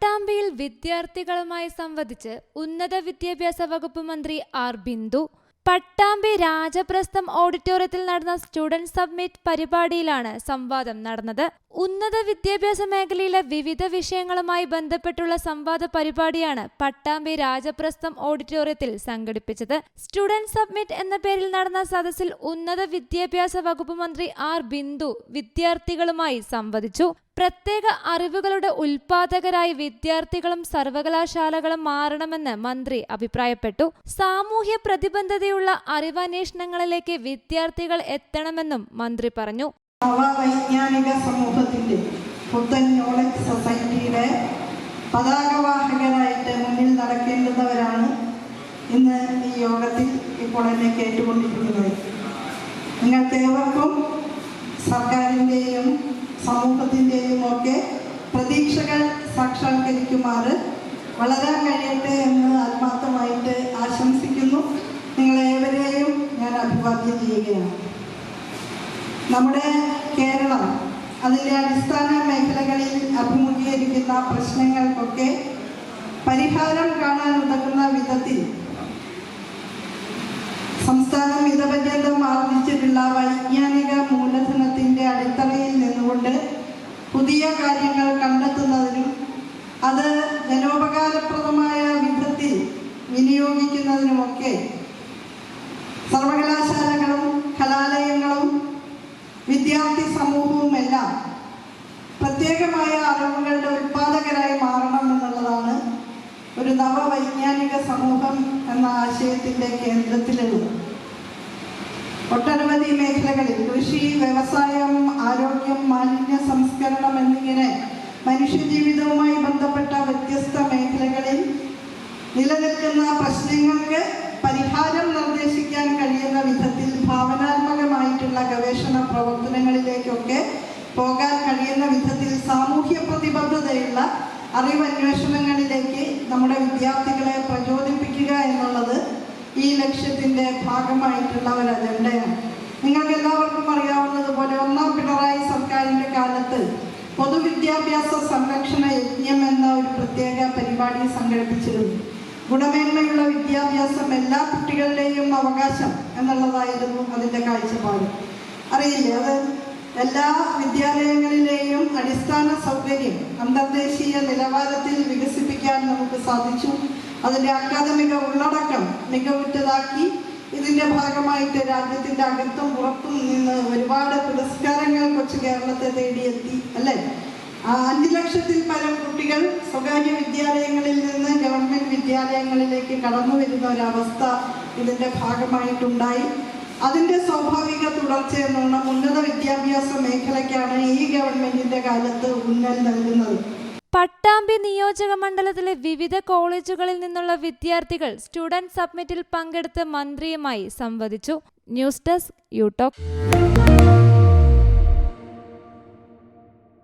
പട്ടാമ്പിയിൽ വിദ്യാർത്ഥികളുമായി സംവദിച്ച് ഉന്നത വിദ്യാഭ്യാസ വകുപ്പ് മന്ത്രി ആർ ബിന്ദു. പട്ടാമ്പി രാജപ്രസ്ഥം ഓഡിറ്റോറിയത്തിൽ നടന്ന സ്റ്റുഡന്റ് സബ്മിറ്റ് പരിപാടിയിലാണ് സംവാദം നടന്നത്. ഉന്നത വിദ്യാഭ്യാസ മേഖലയിലെ വിവിധ വിഷയങ്ങളുമായി ബന്ധപ്പെട്ടുള്ള സംവാദ പരിപാടിയാണ് പട്ടാമ്പി രാജപ്രസ്ഥം ഓഡിറ്റോറിയത്തിൽ സംഘടിപ്പിച്ചത്. സ്റ്റുഡന്റ് സബ്മിറ്റ് എന്ന പേരിൽ നടന്ന സദസ്സിൽ ഉന്നത വിദ്യാഭ്യാസ വകുപ്പ് മന്ത്രി ആർ ബിന്ദു വിദ്യാർത്ഥികളുമായി സംവദിച്ചു. പ്രത്യേക അറിവുകളുടെ ഉൽപാദകരായി വിദ്യാർത്ഥികളും സർവകലാശാലകളും മാറണമെന്ന് മന്ത്രി അഭിപ്രായപ്പെട്ടു. സാമൂഹ്യ പ്രതിബദ്ധതയുള്ള അറിവന്വേഷണങ്ങളിലേക്ക് വിദ്യാർത്ഥികൾ എത്തണമെന്നും മന്ത്രി പറഞ്ഞു. നവവൈജ്ഞാനിക സമൂഹത്തിന്റെ പുത്തൻ നോളജ് സൊസൈറ്റിയുടെ പതാകവാഹകരായിട്ട് മുന്നിൽ നടക്കേണ്ടുന്നവരാണ് ഇന്ന് ഈ യോഗത്തിൽ ഇപ്പോൾ എന്നെ കേട്ടുകൊണ്ടിരിക്കുന്നത്. നിങ്ങൾക്ക് ഏവർക്കും സർക്കാരിന്റെയും സമൂഹത്തിന്റെയും ഒക്കെ പ്രതീക്ഷകൾ സാക്ഷാത്കരിക്കുമാറ് വളരാൻ കഴിയട്ടെ എന്ന് ആത്മാർത്ഥമായിട്ട് ആശംസിക്കുന്നു. നിങ്ങളേവരെയും ഞാൻ അഭിവാദ്യം ചെയ്യുകയാണ്. നമ്മുടെ അതിന്റെ അടിസ്ഥാന മേഖലകളിൽ അഭിമുഖീകരിക്കുന്ന പ്രശ്നങ്ങൾക്കൊക്കെ പരിഹാരം കാണാൻ ഉതകുന്ന വിധത്തിൽ സംസ്ഥാനം ഇതപര്യന്തം ആർജിച്ചിട്ടുള്ള വൈജ്ഞാനിക മൂലധനത്തിന്റെ അടിത്തറയിൽ നിന്നുകൊണ്ട് പുതിയ കാര്യങ്ങൾ കണ്ടെത്തുന്നതിനും അത് ജനോപകാരപ്രദമായ വിധത്തിൽ വിനിയോഗിക്കുന്നതിനുമൊക്കെ സർവകലാശാലകളും അറിവുകളുടെ ഉൽപാദകരായി മാറണം എന്നുള്ളതാണ് ഒരു നവവൈജ്ഞാനിക സമൂഹം എന്ന ആശയത്തിന്റെ കേന്ദ്രത്തിലുള്ളത്. ഒട്ടനവധി മേഖലകളിൽ കൃഷി വ്യവസായം ആരോഗ്യം മാലിന്യ സംസ്കരണം എന്നിങ്ങനെ മനുഷ്യജീവിതവുമായി ബന്ധപ്പെട്ട വ്യത്യസ്ത മേഖലകളിൽ നിലനിൽക്കുന്ന പ്രശ്നങ്ങൾക്ക് പരിഹാരം നിർദ്ദേശിക്കാൻ കഴിയുന്ന വിധത്തിൽ ഭാവനാത്മകമായിട്ടുള്ള ഗവേഷണ പ്രവർത്തനങ്ങളിലേക്കൊക്കെ പോകാൻ കഴിയുന്ന വിധത്തിൽ സാമൂഹ്യ പ്രതിബദ്ധതയുള്ള അറിവന്വേഷണങ്ങളിലേക്ക് നമ്മുടെ വിദ്യാർത്ഥികളെ പ്രചോദിപ്പിക്കുക എന്നുള്ളത് ഈ ലക്ഷ്യത്തിന്റെ ഭാഗമായിട്ടുള്ള ഒരു അജണ്ടയാണ്. നിങ്ങൾക്ക് എല്ലാവർക്കും അറിയാവുന്നതുപോലെ ഒന്നാം പിണറായി സർക്കാരിന്റെ കാലത്ത് പൊതുവിദ്യാഭ്യാസ സംരക്ഷണ യജ്ഞം എന്ന ഒരു പ്രത്യേക പരിപാടി സംഘടിപ്പിച്ചിരുന്നു. ഗുണമേന്മയുള്ള വിദ്യാഭ്യാസം എല്ലാ കുട്ടികളുടെയും അവകാശം എന്നുള്ളതായിരുന്നു അതിന്റെ കാഴ്ചപ്പാട്. അറിയില്ലേ? അത് എല്ലാ വിദ്യാലയങ്ങളിലെയും അടിസ്ഥാന സൗകര്യം അന്തർദേശീയ നിലവാരത്തിൽ വികസിപ്പിക്കാൻ നമുക്ക് സാധിച്ചു. അതിന്റെ അക്കാദമിക ഉള്ളടക്കം മികവുറ്റതാക്കി ഇതിന്റെ ഭാഗമായിട്ട് രാജ്യത്തിന്റെ അകത്തും പുറത്തും നിന്ന് ഒരുപാട് പുരസ്കാരങ്ങൾ കൊച്ചു കേരളത്തെ തേടിയെത്തി അല്ലേ? അഞ്ച് ലക്ഷത്തിൽ പരം കുട്ടികൾ സ്വകാര്യ വിദ്യാലയങ്ങളിൽ നിന്ന് ഗവൺമെന്റ് വിദ്യാലയങ്ങളിലേക്ക് കടന്നു വരുന്ന ഒരവസ്ഥ ഇതിന്റെ ഭാഗമായിട്ടുണ്ടായി. അതിന്റെ സ്വാഭാവിക തുടർച്ചയെന്നോണം ഉന്നത വിദ്യാഭ്യാസ മേഖലയ്ക്കാണ് ഈ ഗവൺമെന്റിന്റെ കാലത്ത് ഊന്നൽ നൽകുന്നത്. പട്ടാമ്പി നിയോജക മണ്ഡലത്തിലെ വിവിധ കോളേജുകളിൽ നിന്നുള്ള വിദ്യാർത്ഥികൾ സ്റ്റുഡന്റ് സബ്മിറ്റിൽ പങ്കെടുത്ത് മന്ത്രിയുമായി സംവദിച്ചു. News desk യൂടോക്ക്